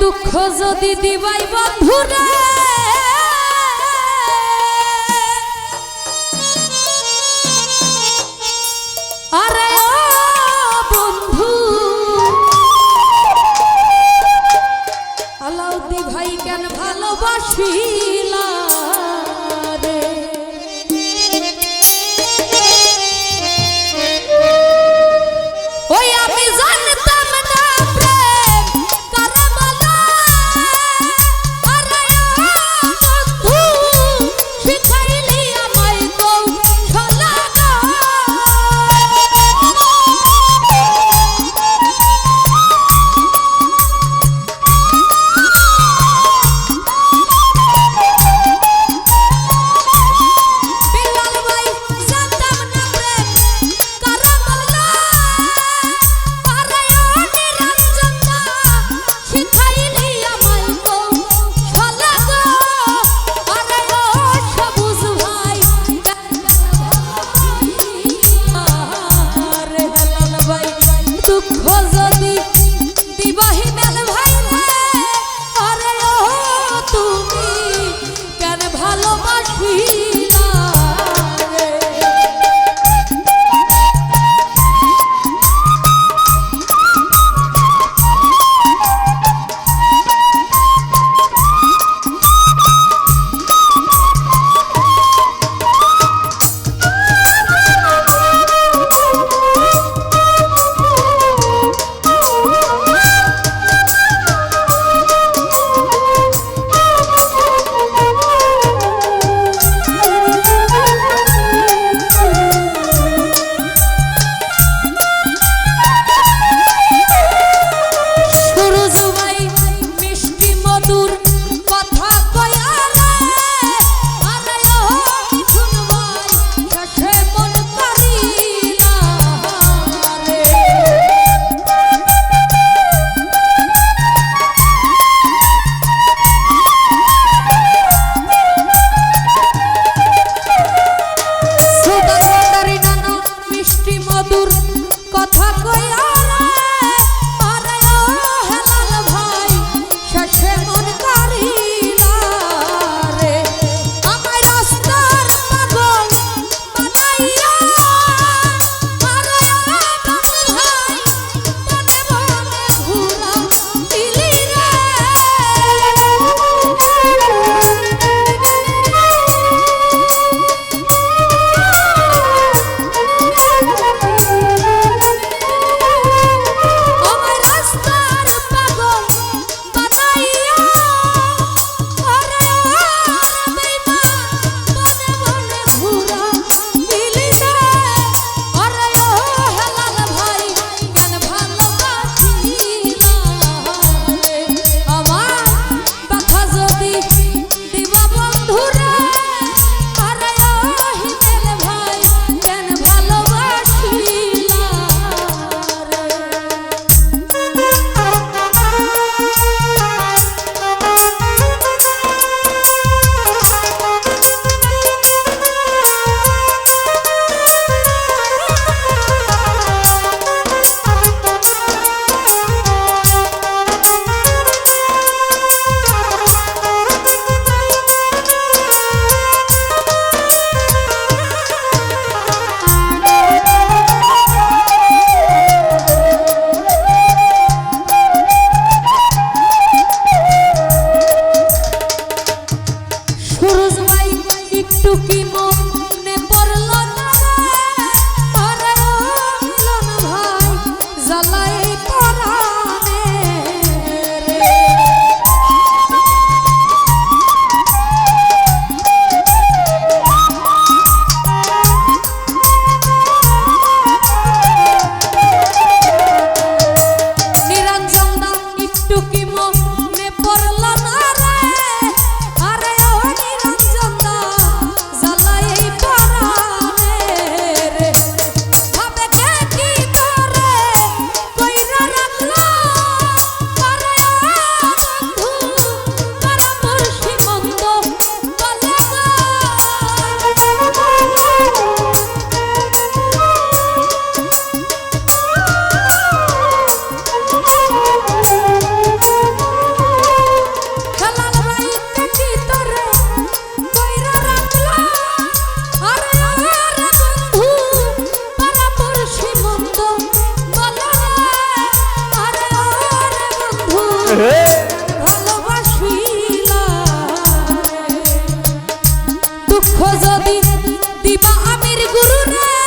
দুঃখ যদি দিবাই বন্ধুরা। আরে বন্ধু আলাউদ্দি ভাই কেন ভালোবাসি? দুঃখ যদি দিবা আমির গুরু রে